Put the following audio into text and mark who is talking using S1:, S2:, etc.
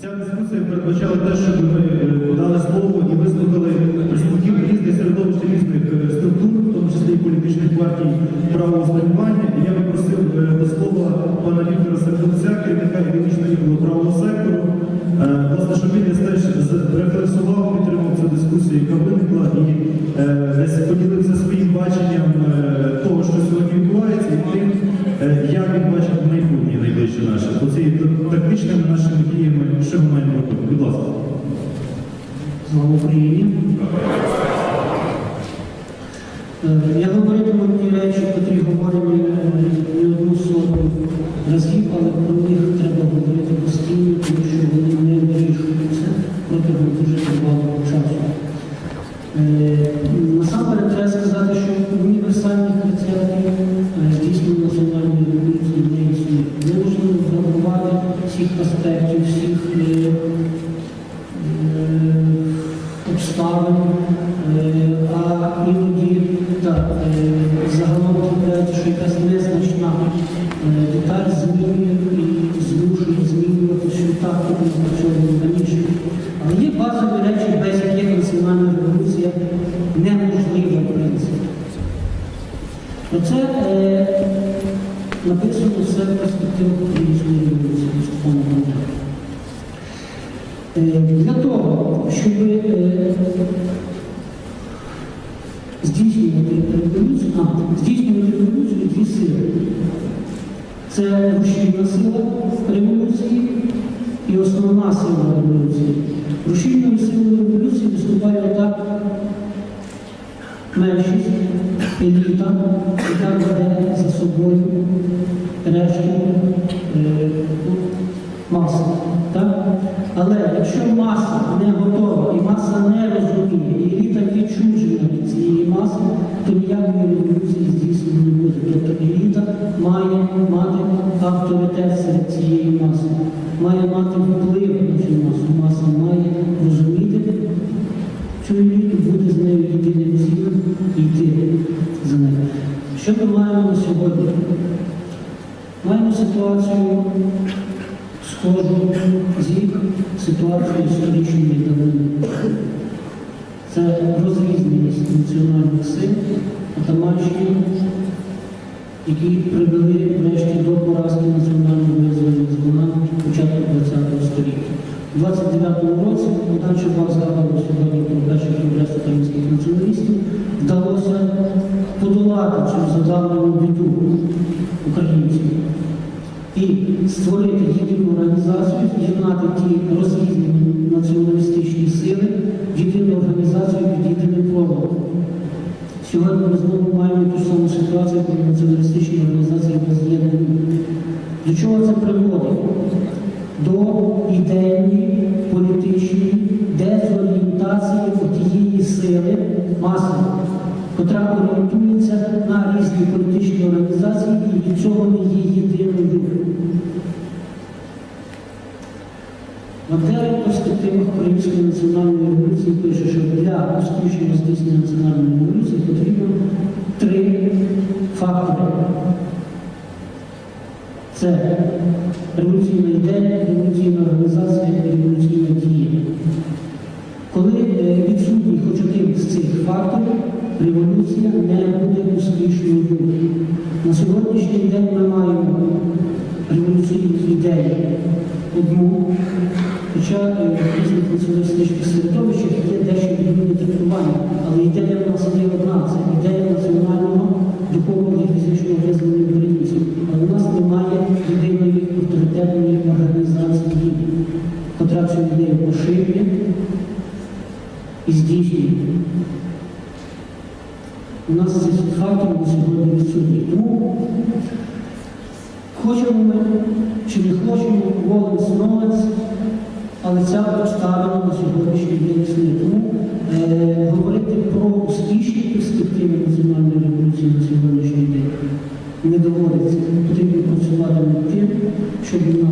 S1: Ця дискусія передбачала те, щоб ми е, дали слово і вислухали представників різних середовищ різних е, структур, в тому числі і політичних партій правого спрямування. Я би просив е, до слова пана Віктора Сердовця, керівника юридичного правого сектору. Власне, щоб він теж рефлексував, підтримав що ми? Будь ласка.
S2: Слава Україні. Я говорю про ті речі, котрі говорені е, не одну сотню разів, але Про це е, написано все в перспективах української революції. Е, Для того, щоб е, здійснювати революцію, а, здійснювати революцію дві сили. Це рушійна сила революції і основна сила революції. Рушійною силою революції виступає так меншість, еліта, яка веде за собою решту е, маси. Але якщо маса не готова і маса не розуміє, і еліта відчужена від цієї маси, то ніякої революції здійснено не буде. Тобто еліта має мати авторитет серед цієї маси, має мати вплив на цю масу. Маса має розуміти цю еліту, бути з нею єдиним цілим і йти за нею. Що ми маємо на сьогодні? Маємо ситуацію схожу з їх ситуацією історичної давнини. Це розрізненість національних сил, атаманщини, які привели врешті до поразки національного визвольних згона початку ХХ століття. У 29-му році Богдан подолати цю задавлену біду українців і створити єдину організацію, з'єднати ті розрізнені націоналістичні сили єдину організацію під єдиним проводом. Сьогодні ми знову маємо ту саму ситуацію, коли націоналістичні організації роз'єднані. До чого це приводить? До ідейної, політичної дезорієнтації тієї сили маси, котра орієнтується на різні політичні організації і від цього не є єдиною. В перспективах Української національної революції пише, що для успішного здійснення національної революції потрібно три фактори. Це революційна ідея, революційна організація і революційна дія. Е, відсутній хоч один з цих факторів, революція не буде успішною. На сьогоднішній день ми маємо революційних ідей одну, хоча е, в різних націоналістичних середовищах є дещо відмінні трактування, але ідея в нас є одна, це У нас фактор на сьогодні відсутній. Тому хочемо ми чи не хочемо, воленс новець, але ця обставина на сьогоднішній день існує. Тому е, говорити про успішні перспективи національної революції на сьогоднішній день не доводиться. Потрібно працювати над тим, щоб у